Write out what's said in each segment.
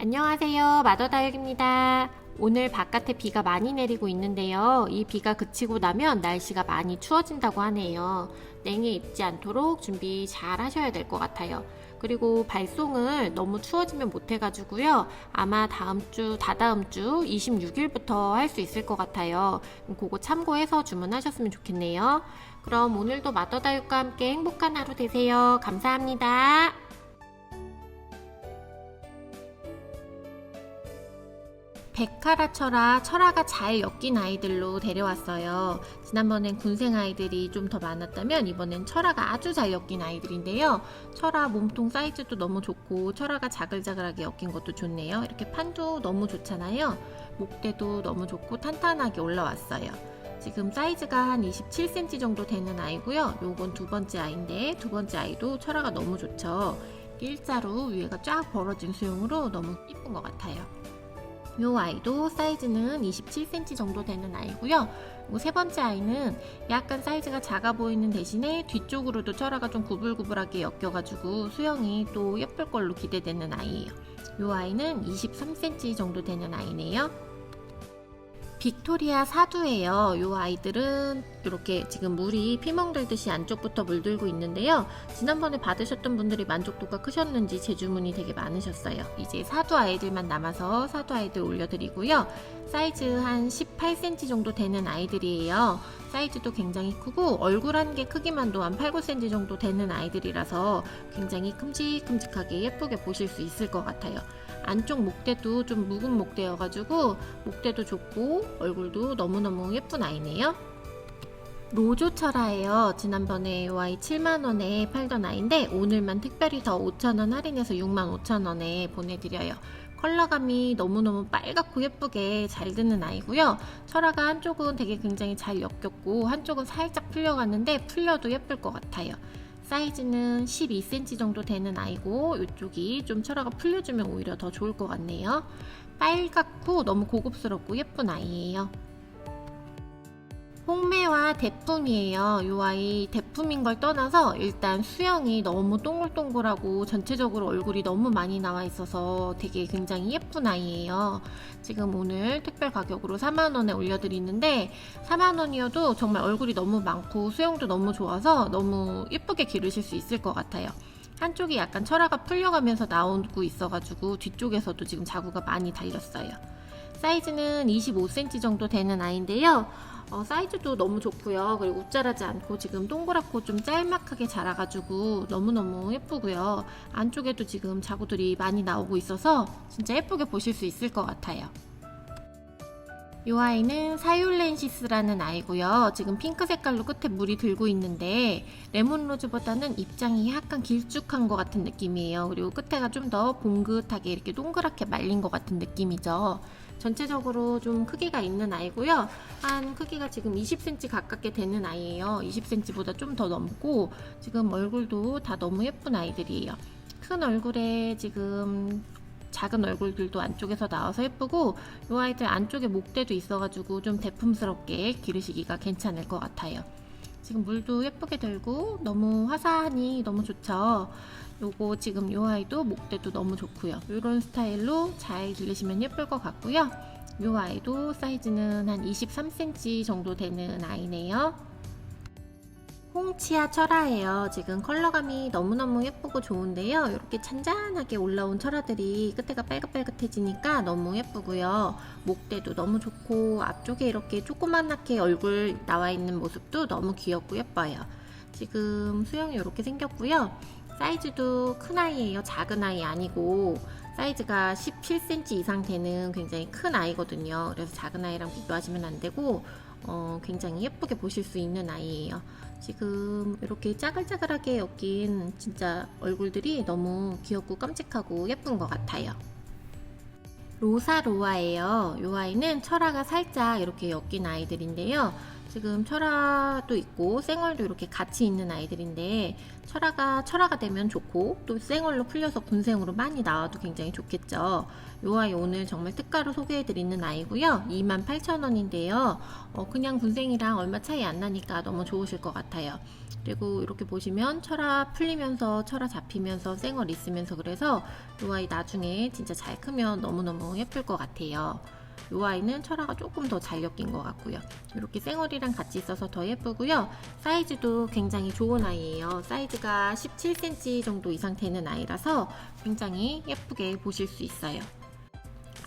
안녕하세요. 마더다육입니다. 오늘 바깥에 비가 많이 내리고 있는데요. 이 비가 그치고 나면 날씨가 많이 추워진다고 하네요. 냉해 입지 않도록 준비 잘 하셔야 될 것 같아요. 그리고 발송을 너무 추워지면 못해가지고요. 아마 다음 주, 다다음 주 26일부터 할 수 있을 것 같아요. 그거 참고해서 주문하셨으면 좋겠네요. 그럼 오늘도 마더다육과 함께 행복한 하루 되세요. 감사합니다. 백하라 철아, 철아가 잘 엮인 아이들로 데려왔어요. 지난번엔 군생 아이들이 좀 더 많았다면 이번엔 철아가 아주 잘 엮인 아이들인데요. 철아 몸통 사이즈도 너무 좋고 철아가 자글자글하게 엮인 것도 좋네요. 이렇게 판도 너무 좋잖아요. 목대도 너무 좋고 탄탄하게 올라왔어요. 지금 사이즈가 한 27cm 정도 되는 아이고요. 요건 두 번째 아이인데 두 번째 아이도 철아가 너무 좋죠. 일자로 위에가 쫙 벌어진 수영으로 너무 이쁜 것 같아요. 요 아이도 사이즈는 27cm 정도 되는 아이고요. 세 번째 아이는 약간 사이즈가 작아 보이는 대신에 뒤쪽으로도 철화가 좀 구불구불하게 엮여가지고 수영이 또 예쁠 걸로 기대되는 아이예요. 요 아이는 23cm 정도 되는 아이네요. 빅토리아 사두예요. 요 아이들은 이렇게 지금 물이 피멍들듯이 안쪽부터 물들고 있는데요. 지난번에 받으셨던 분들이 만족도가 크셨는지 재주문이 되게 많으셨어요. 이제 사두 아이들만 남아서 사두 아이들 올려드리고요. 사이즈 한 18cm 정도 되는 아이들이에요. 사이즈도 굉장히 크고 얼굴 한 개 크기만도 한 8, 9cm 정도 되는 아이들이라서 굉장히 큼직큼직하게 예쁘게 보실 수 있을 것 같아요. 안쪽 목대도 좀 묵은 목대여가지고 목대도 좋고 얼굴도 너무너무 예쁜 아이네요. 로조철아예요. 지난번에 이 아이 7만원에 팔던 아이인데 오늘만 특별히 더 5천원 할인해서 6만 5천원에 보내드려요. 컬러감이 너무너무 빨갛고 예쁘게 잘 드는 아이고요. 철아가 한쪽은 되게 굉장히 잘 엮였고 한쪽은 살짝 풀려갔는데 풀려도 예쁠 것 같아요. 사이즈는 12cm 정도 되는 아이고 이쪽이 좀 철화가 풀려주면 오히려 더 좋을 것 같네요. 빨갛고 너무 고급스럽고 예쁜 아이예요. 홍매와 대품이에요. 이 아이 대품인 걸 떠나서 일단 수영이 너무 동글동글하고 전체적으로 얼굴이 너무 많이 나와 있어서 되게 굉장히 예쁜 아이예요. 지금 오늘 특별 가격으로 4만원에 올려드리는데 4만원이어도 정말 얼굴이 너무 많고 수영도 너무 좋아서 너무 예쁘게 기르실 수 있을 것 같아요. 한쪽이 약간 철화가 풀려가면서 나오고 있어가지고 뒤쪽에서도 지금 자구가 많이 달렸어요. 사이즈는 25cm 정도 되는 아이인데요. 어, 사이즈도 너무 좋고요. 그리고 웃자라지 않고 지금 동그랗고 좀 짤막하게 자라가지고 너무너무 예쁘고요. 안쪽에도 지금 자구들이 많이 나오고 있어서 진짜 예쁘게 보실 수 있을 것 같아요. 이 아이는 사율렌시스라는 아이고요. 지금 핑크 색깔로 끝에 물이 들고 있는데 레몬로즈보다는 입장이 약간 길쭉한 것 같은 느낌이에요. 그리고 끝에가 좀 더 봉긋하게 이렇게 동그랗게 말린 것 같은 느낌이죠. 전체적으로 좀 크기가 있는 아이고요. 한 크기가 지금 20cm 가깝게 되는 아이예요. 20cm보다 좀 더 넘고 지금 얼굴도 다 너무 예쁜 아이들이에요. 큰 얼굴에 지금 작은 얼굴들도 안쪽에서 나와서 예쁘고 이 아이들 안쪽에 목대도 있어가지고 좀 대품스럽게 기르시기가 괜찮을 것 같아요. 지금 물도 예쁘게 들고 너무 화사하니 너무 좋죠. 요거 지금 요 아이도 목대도 너무 좋고요. 이런 스타일로 잘 기르시면 예쁠 것 같고요. 요 아이도 사이즈는 한 23cm 정도 되는 아이네요. 홍치아 철화예요. 지금 컬러감이 너무너무 예쁘고 좋은데요. 이렇게 찬잔하게 올라온 철화들이 끝에가 빨갛빨갛해지니까 너무 예쁘고요. 목대도 너무 좋고 앞쪽에 이렇게 조그만하게 얼굴 나와 있는 모습도 너무 귀엽고 예뻐요. 지금 수영이 이렇게 생겼고요. 사이즈도 큰 아이예요. 작은 아이 아니고 사이즈가 17cm 이상 되는 굉장히 큰 아이거든요. 그래서 작은 아이랑 비교하시면 안 되고 어, 굉장히 예쁘게 보실 수 있는 아이예요. 지금 이렇게 짜글짜글하게 엮인 진짜 얼굴들이 너무 귀엽고 깜찍하고 예쁜 것 같아요. 로사로아예요. 이 아이는 철화가 살짝 이렇게 엮인 아이들인데요. 지금 철화도 있고 생얼도 이렇게 같이 있는 아이들인데 철화가 철화가 되면 좋고 또 생얼로 풀려서 군생으로 많이 나와도 굉장히 좋겠죠. 이 아이 오늘 정말 특가로 소개해드리는 아이고요. 28,000원인데요. 어, 그냥 군생이랑 얼마 차이 안 나니까 너무 좋으실 것 같아요. 그리고 이렇게 보시면 철화 풀리면서 철화 잡히면서 생얼 있으면서 그래서 이 아이 나중에 진짜 잘 크면 너무너무 예쁠 것 같아요. 이 아이는 철화가 조금 더 잘 엮인 것 같고요. 이렇게 생얼이랑 같이 있어서 더 예쁘고요. 사이즈도 굉장히 좋은 아이예요. 사이즈가 17cm 정도 이상 되는 아이라서 굉장히 예쁘게 보실 수 있어요.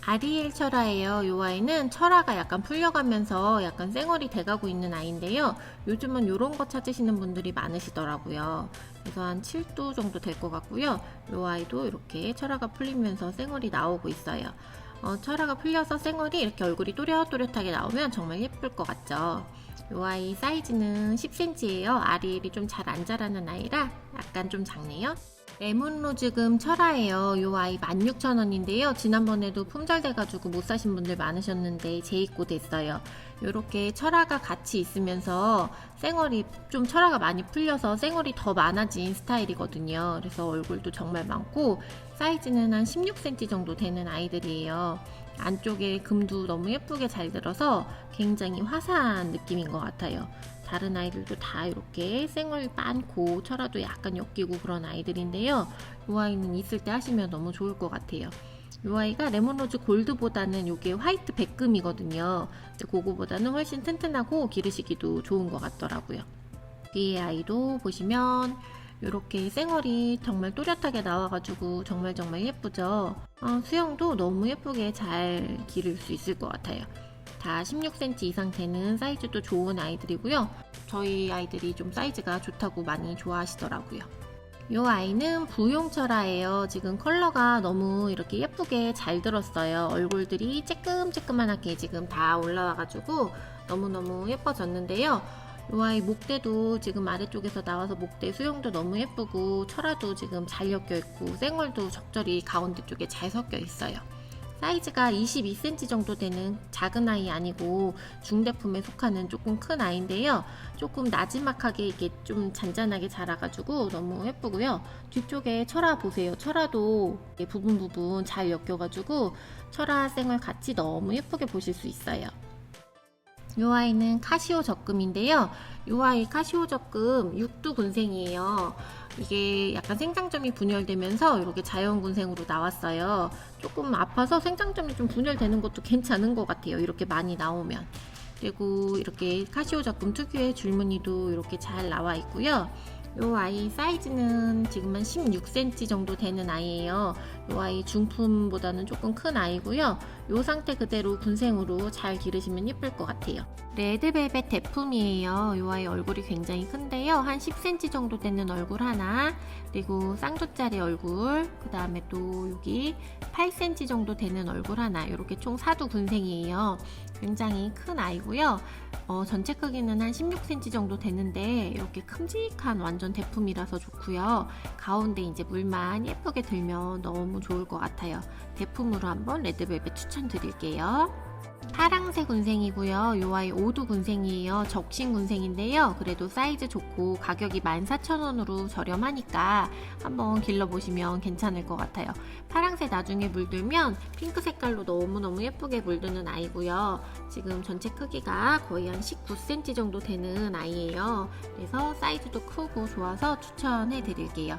아리엘 철화예요. 이 아이는 철화가 약간 풀려가면서 약간 쌩얼이 돼가고 있는 아이인데요. 요즘은 이런 거 찾으시는 분들이 많으시더라고요. 그래서 한 7도 정도 될 것 같고요. 이 아이도 이렇게 철화가 풀리면서 쌩얼이 나오고 있어요. 어, 철화가 풀려서 쌩얼이 이렇게 얼굴이 또렷또렷하게 나오면 정말 예쁠 것 같죠. 이 아이 사이즈는 10cm예요. 아리엘이 좀 잘 안 자라는 아이라 약간 좀 작네요. 레몬로즈금 철화예요. 이 아이 16,000원인데요. 지난번에도 품절돼가지고 못 사신 분들 많으셨는데 재입고 됐어요. 이렇게 철화가 같이 있으면서 쌩얼이 좀 철화가 많이 풀려서 쌩얼이 더 많아진 스타일이거든요. 그래서 얼굴도 정말 많고 사이즈는 한 16cm 정도 되는 아이들이에요. 안쪽에 금도 너무 예쁘게 잘 들어서 굉장히 화사한 느낌인 것 같아요. 다른 아이들도 다 이렇게 쌩얼 많고 철화도 약간 엮이고 그런 아이들인데요. 이 아이는 있을 때 하시면 너무 좋을 것 같아요. 이 아이가 레몬로즈 골드보다는 이게 화이트 백금이거든요. 그거보다는 훨씬 튼튼하고 기르시기도 좋은 것 같더라고요. 뒤에 아이도 보시면 이렇게 쌩얼이 정말 또렷하게 나와가지고 정말 정말 예쁘죠. 어, 수영도 너무 예쁘게 잘 기를 수 있을 것 같아요. 다 16cm 이상 되는 사이즈도 좋은 아이들이고요. 저희 아이들이 좀 사이즈가 좋다고 많이 좋아하시더라고요. 이 아이는 부용철아예요. 지금 컬러가 너무 이렇게 예쁘게 잘 들었어요. 얼굴들이 쬐끔쬐끔하게 지금 다 올라와가지고 너무너무 예뻐졌는데요. 이 아이 목대도 지금 아래쪽에서 나와서 목대 수영도 너무 예쁘고 철화도 지금 잘 엮여 있고 생얼도 적절히 가운데 쪽에 잘 섞여 있어요. 사이즈가 22cm 정도 되는 작은 아이 아니고 중대품에 속하는 조금 큰 아이인데요. 조금 나지막하게 이게 좀 잔잔하게 자라가지고 너무 예쁘고요. 뒤쪽에 철화 보세요. 이렇게 부분 부분 잘 엮여가지고 철화 생을 같이 너무 예쁘게 보실 수 있어요. 이 아이는 카시오 적금인데요. 이 아이 카시오 적금 6두 군생이에요. 이게 약간 생장점이 분열되면서 이렇게 자연 군생으로 나왔어요. 조금 아파서 생장점이 좀 분열되는 것도 괜찮은 것 같아요. 이렇게 많이 나오면. 그리고 이렇게 카시오 적금 특유의 줄무늬도 이렇게 잘 나와 있고요. 이 아이 사이즈는 지금 한 16cm 정도 되는 아이예요. 이 아이 중품보다는 조금 큰 아이고요. 이 상태 그대로 군생으로 잘 기르시면 예쁠 것 같아요. 레드벨벳 대품이에요. 이 아이 얼굴이 굉장히 큰데요. 한 10cm 정도 되는 얼굴 하나, 그리고 쌍두짜리 얼굴, 그 다음에 또 여기 8cm 정도 되는 얼굴 하나, 이렇게 총 사두 군생이에요. 굉장히 큰 아이고요. 어, 전체 크기는 한 16cm 정도 되는데 이렇게 큼직한 완전 대품이라서 좋고요. 가운데 이제 물만 예쁘게 들면 너무 좋을 것 같아요. 대품으로 한번 레드벨벳 추천드릴게요. 파랑새 군생이고요. 요 아이 오두 군생이에요. 적신 군생인데요. 그래도 사이즈 좋고 가격이 14,000원으로 저렴하니까 한번 길러보시면 괜찮을 것 같아요. 파랑새 나중에 물들면 핑크 색깔로 너무너무 예쁘게 물드는 아이고요. 지금 전체 크기가 거의 한 19cm 정도 되는 아이예요. 그래서 사이즈도 크고 좋아서 추천해 드릴게요.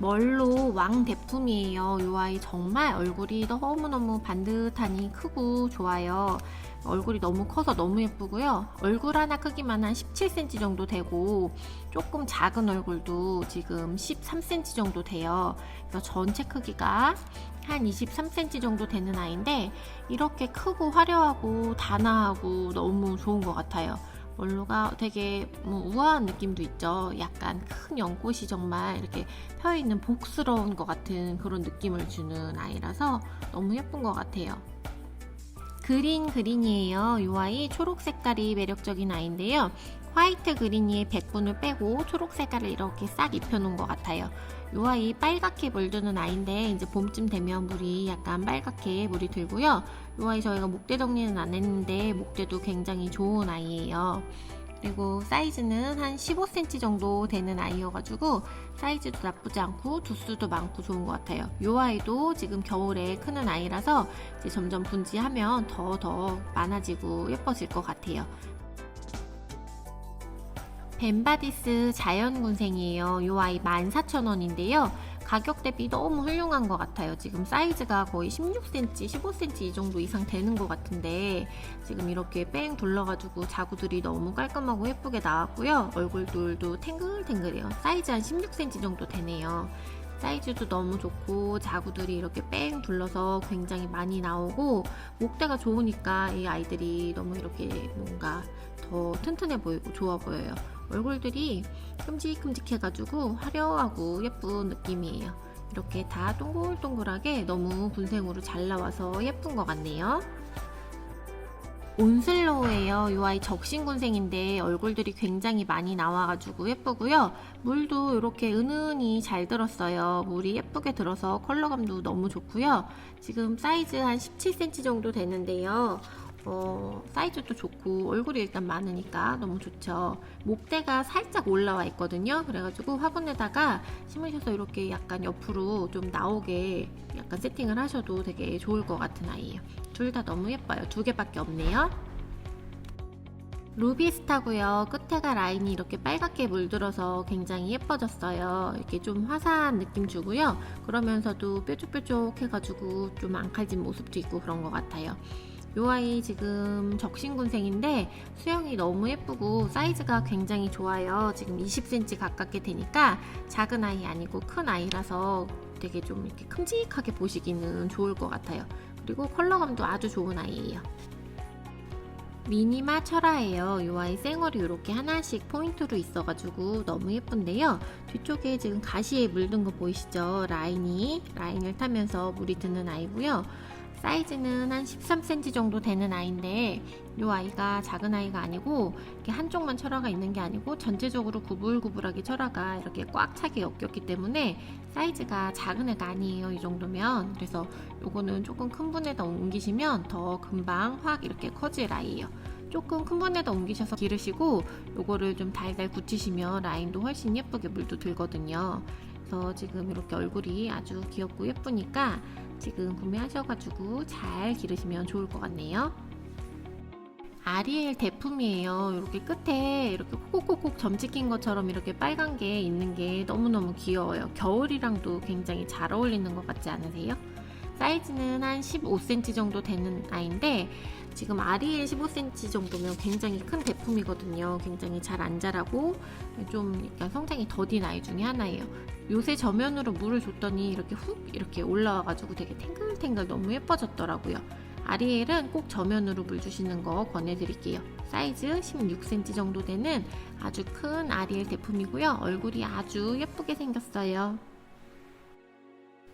멀로 왕 대품이에요. 이 아이 정말 얼굴이 너무너무 반듯하니 크고 좋아요. 얼굴이 너무 커서 너무 예쁘고요. 얼굴 하나 크기만 한 17cm 정도 되고 조금 작은 얼굴도 지금 13cm 정도 돼요. 그래서 전체 크기가 한 23cm 정도 되는 아이인데 이렇게 크고 화려하고 단아하고 너무 좋은 것 같아요. 원로가 되게 뭐 우아한 느낌도 있죠. 약간 큰 연꽃이 정말 이렇게 펴 있는 복스러운 것 같은 그런 느낌을 주는 아이라서 너무 예쁜 것 같아요. 그린 그린이에요. 이 아이 초록 색깔이 매력적인 아이인데요. 화이트 그린이의 백분을 빼고 초록 색깔을 이렇게 싹 입혀놓은 것 같아요. 요 아이 빨갛게 물드는 아이인데 이제 봄쯤 되면 물이 약간 빨갛게 물이 들고요. 요 아이 저희가 목대 정리는 안 했는데 목대도 굉장히 좋은 아이예요. 그리고 사이즈는 한 15cm 정도 되는 아이여가지고 사이즈도 나쁘지 않고 두수도 많고 좋은 것 같아요. 요 아이도 지금 겨울에 크는 아이라서 이제 점점 분지하면 더 더 많아지고 예뻐질 것 같아요. 벤바디스 자연군생이에요. 요 아이 14,000원인데요. 가격 대비 너무 훌륭한 것 같아요. 지금 사이즈가 거의 16cm, 15cm 이 정도 이상 되는 것 같은데 지금 이렇게 뺑 둘러가지고 자구들이 너무 깔끔하고 예쁘게 나왔고요. 얼굴들도 탱글탱글해요. 사이즈 한 16cm 정도 되네요. 사이즈도 너무 좋고 자구들이 이렇게 뺑 둘러서 굉장히 많이 나오고 목대가 좋으니까 이 아이들이 너무 이렇게 뭔가 더 튼튼해 보이고 좋아 보여요. 얼굴들이 큼직큼직해가지고 화려하고 예쁜 느낌이에요. 이렇게 다 동글동글하게 너무 군생으로 잘 나와서 예쁜 것 같네요. 온슬로우예요. 이 아이 적신군생인데 얼굴들이 굉장히 많이 나와가지고 예쁘고요. 물도 이렇게 은은히 잘 들었어요. 물이 예쁘게 들어서 컬러감도 너무 좋고요. 지금 사이즈 한 17cm 정도 되는데요. 어, 사이즈도 좋고 얼굴이 일단 많으니까 너무 좋죠. 목대가 살짝 올라와 있거든요. 그래가지고 화분에다가 심으셔서 이렇게 약간 옆으로 좀 나오게 약간 세팅을 하셔도 되게 좋을 것 같은 아이예요. 둘 다 너무 예뻐요. 두 개밖에 없네요. 루비스타고요. 끝에가 라인이 이렇게 빨갛게 물들어서 굉장히 예뻐졌어요. 이렇게 좀 화사한 느낌 주고요. 그러면서도 뾰족뾰족해가지고 좀 앙칼진 모습도 있고 그런 것 같아요. 요 아이 지금 적신군생인데 수영이 너무 예쁘고 사이즈가 굉장히 좋아요. 지금 20cm 가깝게 되니까 작은 아이 아니고 큰 아이라서 되게 좀 이렇게 큼직하게 보시기는 좋을 것 같아요. 그리고 컬러감도 아주 좋은 아이예요. 미니마 철화예요. 이 아이 쌩얼이 이렇게 하나씩 포인트로 있어가지고 너무 예쁜데요. 뒤쪽에 지금 가시에 물든 거 보이시죠? 라인이 라인을 타면서 물이 드는 아이고요. 사이즈는 한 13cm 정도 되는 아이인데 이 아이가 작은 아이가 아니고 이렇게 한쪽만 철화가 있는 게 아니고 전체적으로 구불구불하게 철화가 이렇게 꽉 차게 엮였기 때문에 사이즈가 작은 애가 아니에요 이 정도면. 그래서 요거는 조금 큰 분에다 옮기시면 더 금방 확 이렇게 커질 아이예요. 조금 큰 분에다 옮기셔서 기르시고 요거를 좀 달달 굳히시면 라인도 훨씬 예쁘게 물도 들거든요 그래서 지금 이렇게 얼굴이 아주 귀엽고 예쁘니까 지금 구매하셔가지고 잘 기르시면 좋을 것 같네요. 아리엘 대품이에요. 이렇게 끝에 이렇게 콕콕콕콕 점 찍힌 것처럼 이렇게 빨간 게 있는 게 너무너무 귀여워요. 겨울이랑도 굉장히 잘 어울리는 것 같지 않으세요? 사이즈는 한 15cm 정도 되는 아이인데 지금 아리엘 15cm 정도면 굉장히 큰 대품이거든요. 굉장히 잘 안 자라고 좀 약간 성장이 더딘 아이 중에 하나예요. 요새 저면으로 물을 줬더니 이렇게 훅 이렇게 올라와가지고 되게 탱글탱글 너무 예뻐졌더라고요. 아리엘은 꼭 저면으로 물 주시는 거 권해드릴게요. 사이즈 16cm 정도 되는 아주 큰 아리엘 제품이고요. 얼굴이 아주 예쁘게 생겼어요.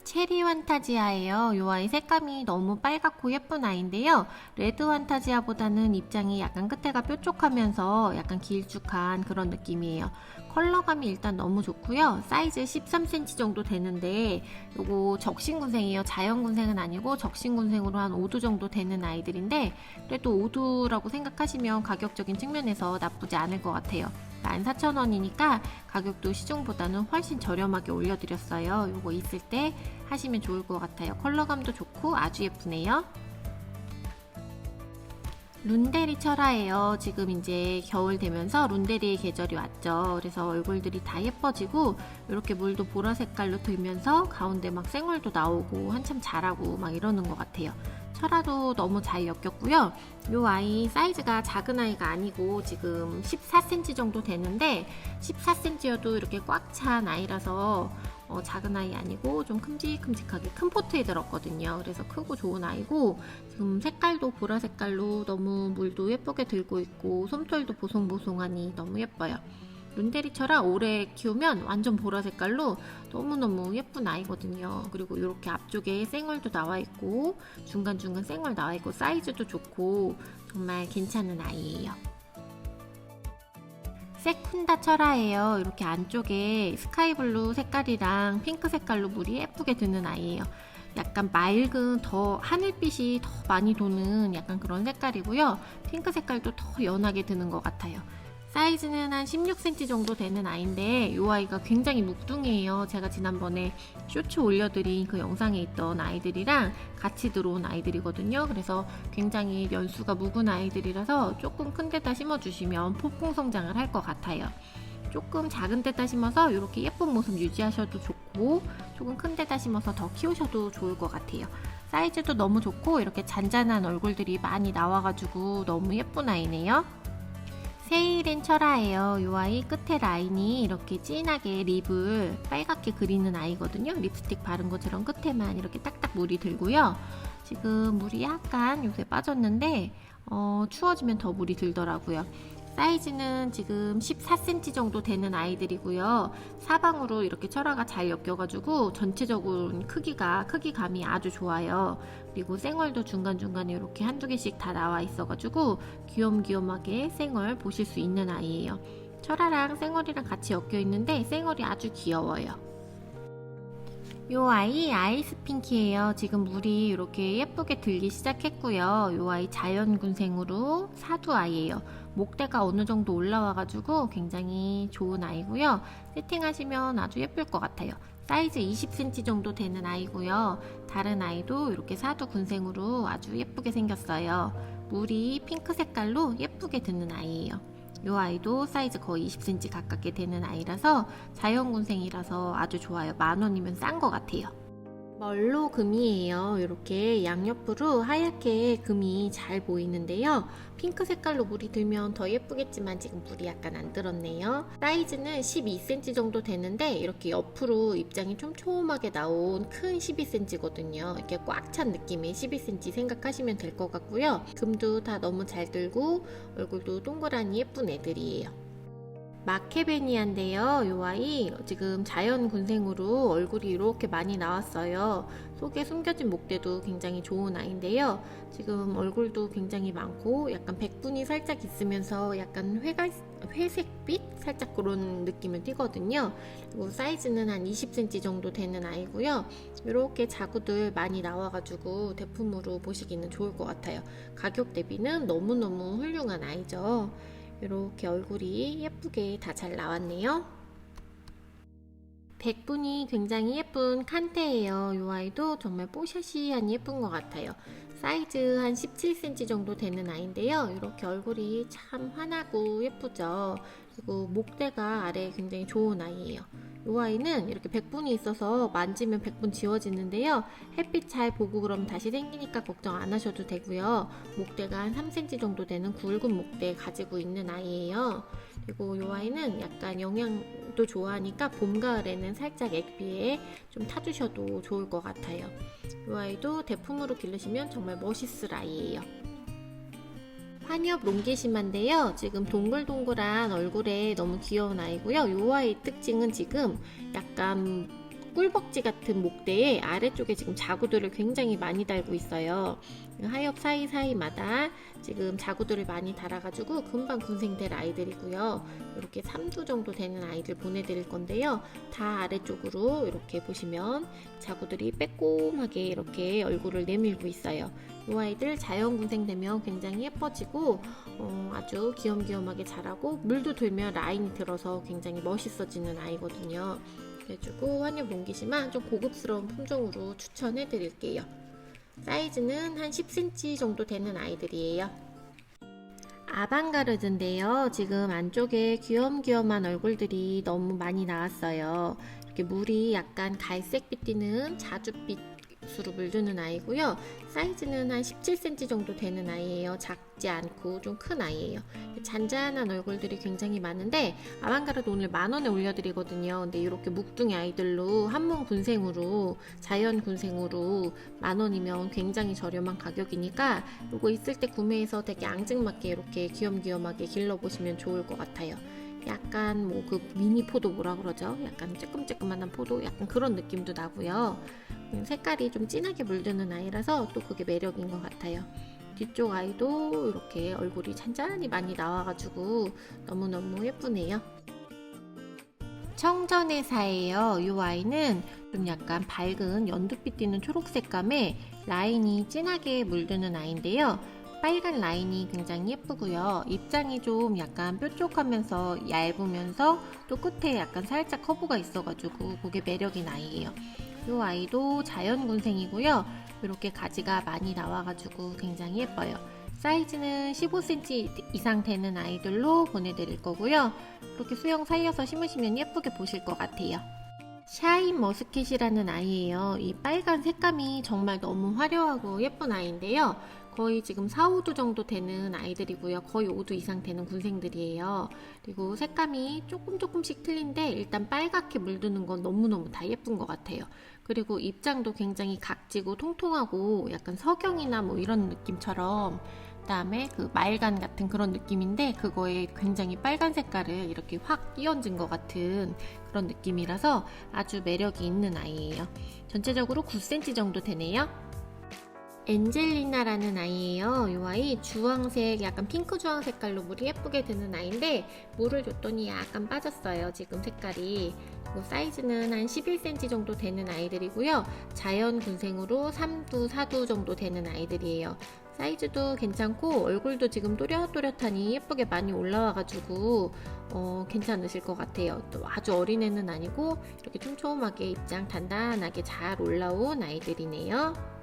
체리 환타지아예요. 이 아이 색감이 너무 빨갛고 예쁜 아이인데요. 레드 환타지아보다는 입장이 약간 끝에가 뾰족하면서 약간 길쭉한 그런 느낌이에요. 컬러감이 일단 너무 좋고요. 사이즈 13cm 정도 되는데 요거 적신군생이에요. 자연군생은 아니고 적신군생으로 한 5두 정도 되는 아이들인데 그래도 5두라고 생각하시면 가격적인 측면에서 나쁘지 않을 것 같아요. 14,000원이니까 가격도 시중보다는 훨씬 저렴하게 올려드렸어요. 요거 있을 때 하시면 좋을 것 같아요. 컬러감도 좋고 아주 예쁘네요. 룬데리 철화예요. 지금 이제 겨울 되면서 룬데리의 계절이 왔죠. 그래서 얼굴들이 다 예뻐지고 이렇게 물도 보라 색깔로 들면서 가운데 막 생얼도 나오고 한참 자라고 막 이러는 것 같아요. 철화도 너무 잘 엮였고요. 이 아이 사이즈가 작은 아이가 아니고 지금 14cm 정도 되는데 14cm여도 이렇게 꽉 찬 아이라서 어, 작은 아이 아니고 좀 큼직큼직하게 큰 포트에 들었거든요. 그래서 크고 좋은 아이고 지금 색깔도 보라 색깔로 너무 물도 예쁘게 들고 있고 솜털도 보송보송하니 너무 예뻐요. 룬데리처라 오래 키우면 완전 보라 색깔로 너무너무 예쁜 아이거든요. 그리고 이렇게 앞쪽에 생얼도 나와 있고 중간중간 생얼 나와 있고 사이즈도 좋고 정말 괜찮은 아이예요. 세쿤다 철화예요. 이렇게 안쪽에 스카이블루 색깔이랑 핑크 색깔로 물이 예쁘게 드는 아이예요. 약간 맑은 더 하늘빛이 더 많이 도는 약간 그런 색깔이고요. 핑크 색깔도 더 연하게 드는 것 같아요. 사이즈는 한 16cm 정도 되는 아이인데 이 아이가 굉장히 묵둥이에요. 제가 지난번에 쇼츠 올려드린 그 영상에 있던 아이들이랑 같이 들어온 아이들이거든요. 그래서 굉장히 연수가 묵은 아이들이라서 조금 큰 데다 심어주시면 폭풍 성장을 할 것 같아요. 조금 작은 데다 심어서 이렇게 예쁜 모습 유지하셔도 좋고 조금 큰 데다 심어서 더 키우셔도 좋을 것 같아요. 사이즈도 너무 좋고 이렇게 잔잔한 얼굴들이 많이 나와가지고 너무 예쁜 아이네요. 세일엔 철화예요. 이 아이 끝에 라인이 이렇게 진하게 립을 빨갛게 그리는 아이거든요. 립스틱 바른 것처럼 끝에만 이렇게 딱딱 물이 들고요. 지금 물이 약간 요새 빠졌는데 어, 추워지면 더 물이 들더라고요. 사이즈는 지금 14cm 정도 되는 아이들이고요. 사방으로 이렇게 철화가 잘 엮여가지고 전체적으로 크기가 크기감이 아주 좋아요. 그리고 생얼도 중간중간에 이렇게 한두 개씩 다 나와 있어가지고 귀염귀염하게 생얼 보실 수 있는 아이예요. 철화랑 생얼이랑 같이 엮여 있는데 생얼이 아주 귀여워요. 요 아이 아이스 핑키예요. 지금 물이 이렇게 예쁘게 들기 시작했고요. 요 아이 자연군생으로 사두 아이예요. 목대가 어느 정도 올라와가지고 굉장히 좋은 아이고요. 세팅하시면 아주 예쁠 것 같아요. 사이즈 20cm 정도 되는 아이고요. 다른 아이도 이렇게 사두 군생으로 아주 예쁘게 생겼어요. 물이 핑크 색깔로 예쁘게 드는 아이예요. 이 아이도 사이즈 거의 20cm 가깝게 되는 아이라서 자연군생이라서 아주 좋아요. 만 원이면 싼 것 같아요. 멀로 금이에요. 이렇게 양옆으로 하얗게 금이 잘 보이는데요. 핑크 색깔로 물이 들면 더 예쁘겠지만 지금 물이 약간 안 들었네요. 사이즈는 12cm 정도 되는데 이렇게 옆으로 입장이 촘촘하게 나온 큰 12cm거든요. 이렇게 꽉 찬 느낌의 12cm 생각하시면 될 것 같고요. 금도 다 너무 잘 들고 얼굴도 동그라니 예쁜 애들이에요. 마케베니아인데요. 이 아이 지금 자연 군생으로 얼굴이 이렇게 많이 나왔어요. 속에 숨겨진 목대도 굉장히 좋은 아이인데요. 지금 얼굴도 굉장히 많고 약간 백분이 살짝 있으면서 약간 회갈, 회색빛 살짝 그런 느낌을 띠거든요. 그리고 사이즈는 한 20cm 정도 되는 아이고요. 이렇게 자구들 많이 나와가지고 대품으로 보시기는 좋을 것 같아요. 가격 대비는 너무너무 훌륭한 아이죠. 이렇게 얼굴이 예쁘게 다 잘 나왔네요. 백분이 굉장히 예쁜 칸테예요. 이 아이도 정말 뽀샤시한 예쁜 것 같아요. 사이즈 한 17cm 정도 되는 아이인데요. 이렇게 얼굴이 참 환하고 예쁘죠. 그리고 목대가 아래 굉장히 좋은 아이예요. 이 아이는 이렇게 백분이 있어서 만지면 백분 지워지는데요. 햇빛 잘 보고 그럼 다시 생기니까 걱정 안 하셔도 되고요. 목대가 한 3cm 정도 되는 굵은 목대 가지고 있는 아이예요. 그리고 이 아이는 약간 영양도 좋아하니까 봄, 가을에는 살짝 액비에 좀 타주셔도 좋을 것 같아요. 이 아이도 대품으로 기르시면 정말 멋있을 아이예요. 환엽 롱게시마인데요. 지금 동글동글한 얼굴에 너무 귀여운 아이고요. 이 아이 특징은 지금 약간 꿀벅지 같은 목대에 아래쪽에 지금 자구들을 굉장히 많이 달고 있어요. 하엽 사이사이마다 지금 자구들을 많이 달아가지고 금방 군생될 아이들이고요. 이렇게 3두 정도 되는 아이들 보내드릴 건데요. 다 아래쪽으로 이렇게 보시면 자구들이 빼꼼하게 이렇게 얼굴을 내밀고 있어요. 이 아이들 자연 군생되면 굉장히 예뻐지고 어, 아주 귀염귀염하게 자라고 물도 들면 라인이 들어서 굉장히 멋있어지는 아이거든요. 그래가지고 환엽 롱기시만 좀 고급스러운 품종으로 추천해 드릴게요. 사이즈는 한 10cm 정도 되는 아이들이에요. 아방가르드인데요. 지금 안쪽에 귀염귀염한 얼굴들이 너무 많이 나왔어요. 이렇게 물이 약간 갈색빛 띠는 자줏빛 으로 물드는 아이고요. 사이즈는 한 17cm 정도 되는 아이예요. 작지 않고 좀 큰 아이예요. 잔잔한 얼굴들이 굉장히 많은데 아방가르드 오늘 만 원에 올려드리거든요. 근데 이렇게 묵둥이 아이들로 한몸 군생으로 자연 군생으로 만 원이면 굉장히 저렴한 가격이니까 이거 있을 때 구매해서 되게 앙증맞게 이렇게 귀염귀염하게 길러보시면 좋을 것 같아요. 약간 뭐 그 미니 포도 뭐라 그러죠? 약간 쬐끔쬐끔한 포도 약간 그런 느낌도 나고요. 음, 색깔이 좀 진하게 물드는 아이라서 또 그게 매력인 것 같아요. 뒤쪽 아이도 이렇게 얼굴이 잔잔히 많이 나와가지고 너무너무 예쁘네요. 청전회사예요. 이 아이는 좀 약간 밝은 연두빛 띠는 초록색감에 라인이 진하게 물드는 아이인데요. 빨간 라인이 굉장히 예쁘고요. 입장이 좀 약간 뾰족하면서 얇으면서 또 끝에 약간 살짝 커브가 있어가지고 그게 매력인 아이예요. 이 아이도 자연군생이고요. 이렇게 가지가 많이 나와가지고 굉장히 예뻐요. 사이즈는 15cm 이상 되는 아이들로 보내드릴 거고요. 이렇게 수영 살려서 심으시면 예쁘게 보실 것 같아요. 샤인 머스켓이라는 아이예요. 이 빨간 색감이 정말 너무 화려하고 예쁜 아이인데요. 거의 지금 4, 5두 정도 되는 아이들이고요. 거의 5두 이상 되는 군생들이에요. 그리고 색감이 조금 조금씩 틀린데 일단 빨갛게 물드는 건 너무너무 다 예쁜 것 같아요. 그리고 입장도 굉장히 각지고 통통하고 약간 석영이나 뭐 이런 느낌처럼 그다음에 그 말간 같은 그런 느낌인데 그거에 굉장히 빨간 색깔을 이렇게 확 끼얹은 것 같은 그런 느낌이라서 아주 매력이 있는 아이예요. 전체적으로 9cm 정도 되네요. 엔젤리나라는 아이예요. 이 아이 주황색, 약간 핑크 주황 색깔로 물이 예쁘게 드는 아이인데 물을 줬더니 약간 빠졌어요. 지금 색깔이. 그리고 사이즈는 한 11cm 정도 되는 아이들이고요. 자연 군생으로 3두, 4두 정도 되는 아이들이에요. 사이즈도 괜찮고 얼굴도 지금 또렷또렷하니 예쁘게 많이 올라와가지고 어, 괜찮으실 것 같아요. 또 아주 어린애는 아니고 이렇게 촘촘하게 입장 단단하게 잘 올라온 아이들이네요.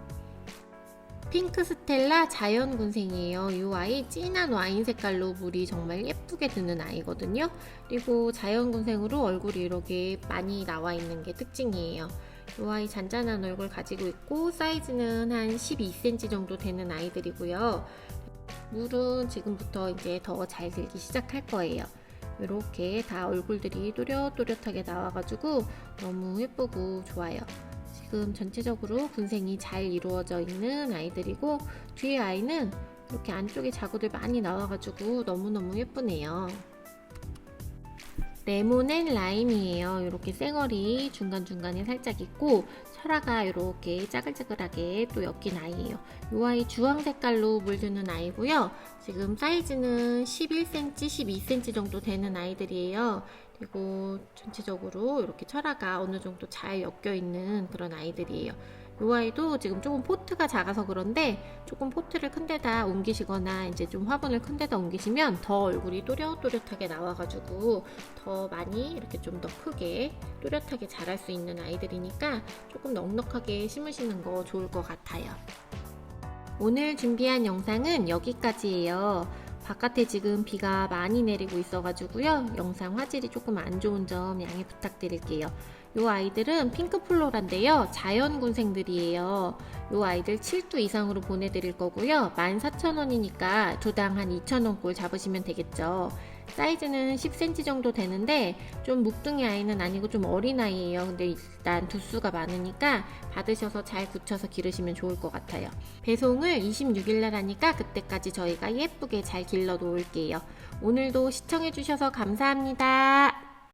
핑크 스텔라 자연군생이에요. 이 아이 진한 와인 색깔로 물이 정말 예쁘게 드는 아이거든요. 그리고 자연군생으로 얼굴이 이렇게 많이 나와 있는 게 특징이에요. 이 아이 잔잔한 얼굴 가지고 있고 사이즈는 한 12cm 정도 되는 아이들이고요. 물은 지금부터 이제 더 잘 들기 시작할 거예요. 이렇게 다 얼굴들이 또렷또렷하게 나와가지고 너무 예쁘고 좋아요. 지금 전체적으로 군생이 잘 이루어져 있는 아이들이고 뒤에 아이는 이렇게 안쪽에 자구들 많이 나와가지고 너무너무 예쁘네요. 레몬앤 라임이에요. 이렇게 쌩얼이 중간중간에 살짝 있고 철화가 이렇게 짜글짜글하게 또 엮인 아이예요. 이 아이 주황 색깔로 물드는 아이고요. 지금 사이즈는 11cm, 12cm 정도 되는 아이들이에요. 그리고 전체적으로 이렇게 철화가 어느 정도 잘 엮여 있는 그런 아이들이에요. 이 아이도 지금 조금 포트가 작아서 그런데 조금 포트를 큰 데다 옮기시거나 이제 좀 화분을 큰 데다 옮기시면 더 얼굴이 또렷또렷하게 나와가지고 더 많이 이렇게 좀 더 크게 또렷하게 자랄 수 있는 아이들이니까 조금 넉넉하게 심으시는 거 좋을 것 같아요. 오늘 준비한 영상은 여기까지예요. 바깥에 지금 비가 많이 내리고 있어가지고요. 영상 화질이 조금 안 좋은 점 양해 부탁드릴게요. 요 아이들은 핑크플로라인데요. 자연군생들이에요. 요 아이들 7두 이상으로 보내드릴 거고요. 14,000원이니까 두당 한 2,000원꼴 잡으시면 되겠죠. 사이즈는 10cm 정도 되는데 좀 묵둥이 아이는 아니고 좀 어린 아이예요. 근데 일단 두수가 많으니까 받으셔서 잘 굳혀서 기르시면 좋을 것 같아요. 배송을 26일 날 하니까 그때까지 저희가 예쁘게 잘 길러 놓을게요. 오늘도 시청해주셔서 감사합니다.